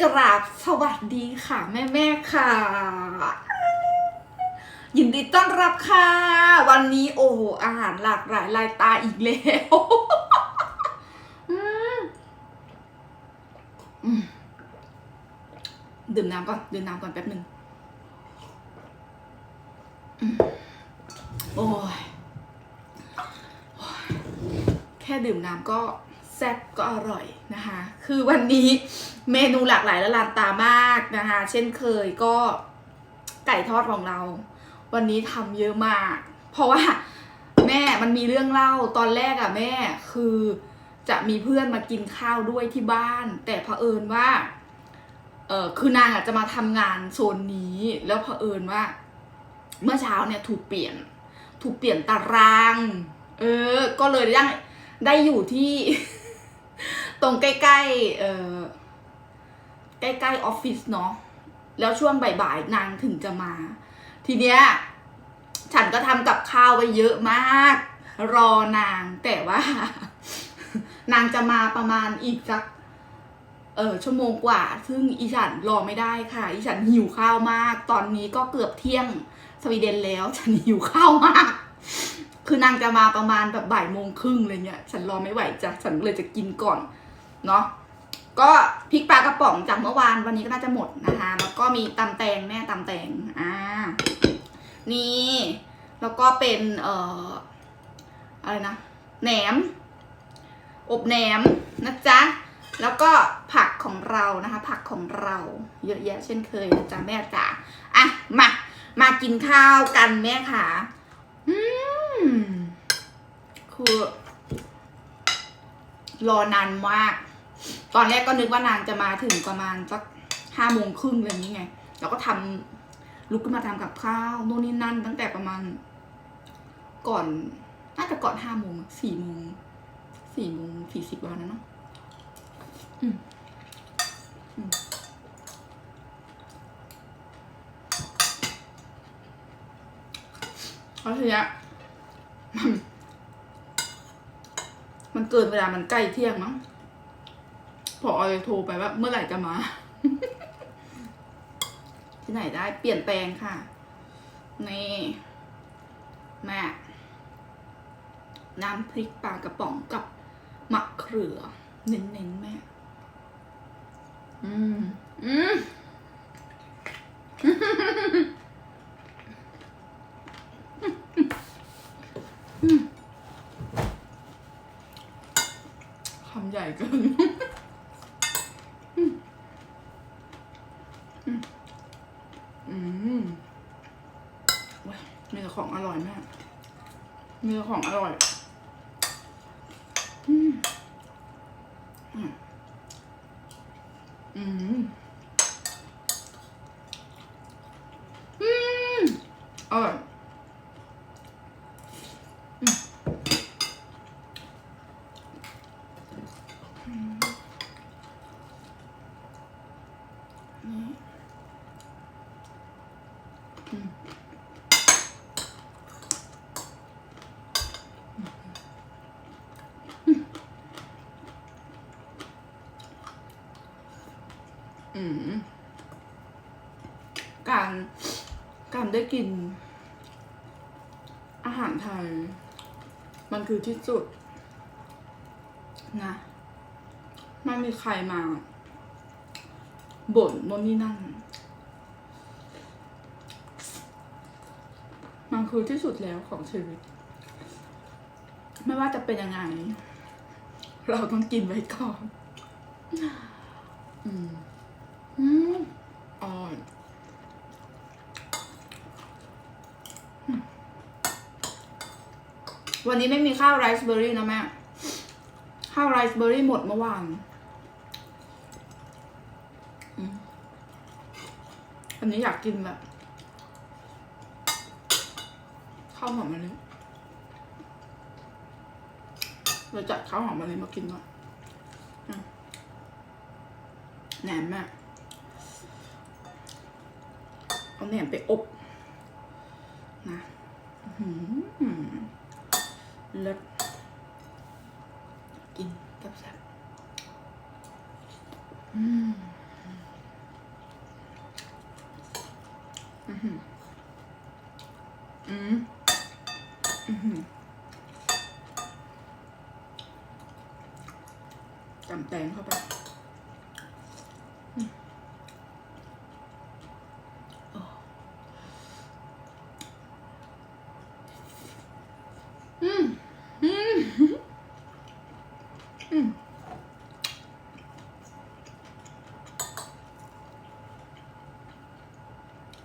กราบสวัสดีค่ะ แม่แม่ๆค่ะ ยินดีต้อนรับค่ะ วันนี้โอ้โหอาหารหลากหลายลายตาอีกแล้วดื่มน้ำก่อนดื่มน้ำก่อนแป๊บหนึ่งโอ้ยแค่ดื่มน้ำก็ แซ่บก็อร่อยนะคะ คือวันนี้เมนูหลากหลายและลานตามากนะคะ เช่นเคยก็ไก่ทอดของเรา วันนี้ทำเยอะมาก เพราะว่าแม่มันมีเรื่องเล่าตอนแรกอะแม่คือจะมีเพื่อนมากินข้าวด้วยที่บ้าน แต่เผอิญว่าเออคือนางอะจะมาทำงานโซนนี้ แล้วเผอิญว่า เมื่อเช้าเนี่ยถูกเปลี่ยน ถูกเปลี่ยนตาราง เออ ก็เลยได้ได้อยู่ที่ ตรงใกล้ๆเออใกล้ๆออฟฟิศเนาะแล้วช่วงบ่ายๆนางถึงจะมา ทีเนี้ยฉันก็ทำกับข้าวไว้เยอะมาก รอนางแต่ว่า นางจะมาประมาณอีกสักเออชั่วโมงกว่า ซึ่งอีฉันรอไม่ได้ค่ะ อีฉันหิวข้าวมาก ตอนนี้ก็เกือบเที่ยงสวีเดนแล้ว ฉันหิวข้าวมาก คือนางจะมาประมาณแบบบ่ายโมงครึ่งอะไรเงี้ย ฉันรอไม่ไหวจ้ะ ฉันเลยจะกินก่อน เนาะก็พริกปลากระป๋องจากเมื่อวานวันนี้ก็น่าจะหมดนะคะ แล้วก็มีตำแตงแม่ตำแตงอ่านี่แล้วก็เป็นเอ่ออะไรนะแหนม อบแหนมนะจ๊ะแล้วก็ผักของเรานะคะ ผักของเราเยอะแยะเช่นเคยนะจ๊ะแม่จ๋าอะมามากินข้าวกันแม่ค่ะอืมคือรอนานมาก ตอนแรกก็นึกว่านางจะมาถึงประมาณสักห้าโมงครึ่งอะไรอย่างนี้ไงแล้วก็ทำลุกขึ้นมาทำกับข้าวโน่นนี่นั่น ตั้งแต่ประมาณ ก่อนน่าจะก่อนห้าโมงสี่โมงสี่โมงสี่สิบวันนั้นเนาะอืมอืมแล้วทีเนี้ยมันมันเกินเวลามันใกล้เที่ยงมั้ง พอเลยโทรไปว่าเมื่อไหร่จะมา ที่ไหนได้เปลี่ยนแปลงค่ะ นี่แม่น้ำพริกปลากระป๋องกับมะเขือ เน้นๆแม่ อืม อืม คำใหญ่เกิน อืมอืมอืม เว้ยมีแต่ของอร่อยมากมีแต่ของอร่อย อืมอืมอืมอืมอร่อยนี่อืมอืม การการได้กิน อาหารไทย มันคือที่สุด นะไม่มีใครมาบ่นโน่นนี่นั่น มันคือที่สุดแล้วของชีวิต ไม่ว่าจะเป็นยังไง เราต้องกินไว้ก่อน อืม อืมอร่อยอืม วันนี้ไม่มีข้าวไรซ์เบอร์รี่นะแม่ ข้าวไรซ์เบอร์รี่หมดเมื่อวานอันนี้อยากกินแบบข้าวหอมมะลิเราจัดข้าวหอมมะลิมากินหน่อยแหนมแม่เอาแหนมไปอบ เลิศกินกับแซ่บอืม จำแตงเข้าไปอืมโอ้อืมอืมอืม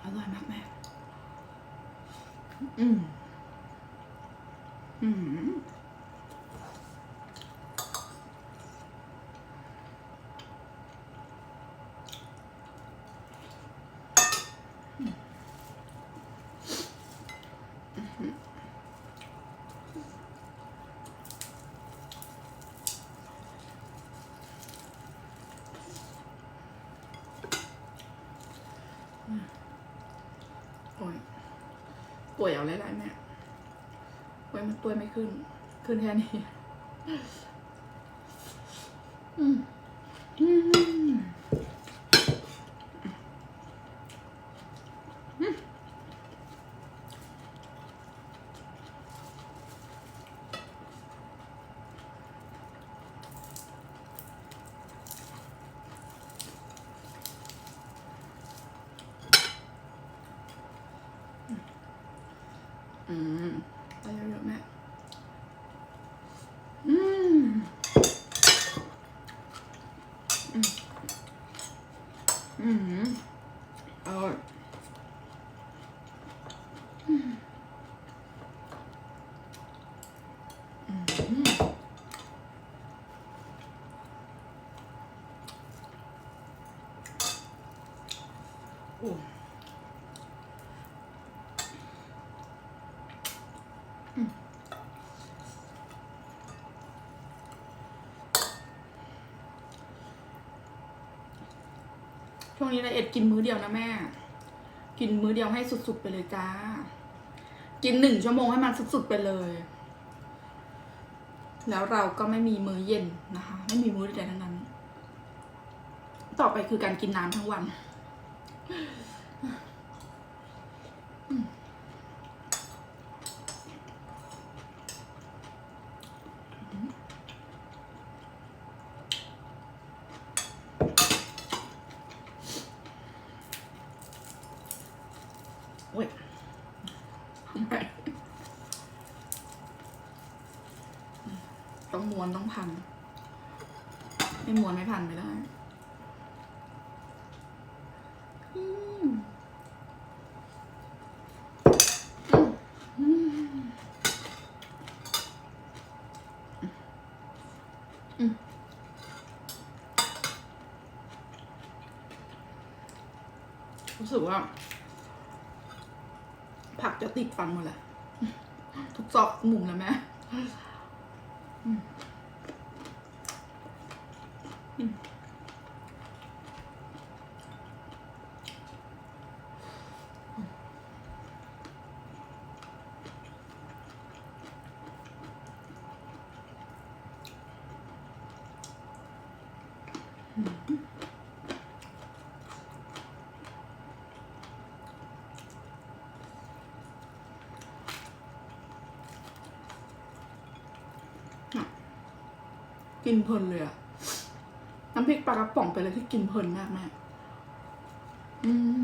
อร่อยมากแม่ อืม วยเอาหลายๆแม่ป่วยมันตัวไม่ขึ้น ขึ้นแค่นี้ อืม อืมไปเยอะๆแม่อืมอืมอร่อยอืมอืมโอ้อืม ช่วงนี้ละเอ็ดกินมื้อเดียวนะแม่ กินมื้อเดียวให้สุดๆไปเลยจ้า กินหนึ่งชั่วโมงให้มันสุดๆไปเลย แล้วเราก็ไม่มีมื้อเย็นนะคะ ไม่มีมื้อใดๆทั้งนั้น ต่อไปคือการกินน้ำทั้งวัน อ้ยไม่ต้องม้วนต้องพัน ไม่ม้วนไม่พันไม่ได้อืมอืมอืมรู้สึกว่าผักจะ ติดฟันหมดเลยทุกซอกมุมเลยแม่อืม นเพลินเลยอะน้ำพริกปลากระป๋องเป็นอะไรที่กินเพลินมากแม่อืม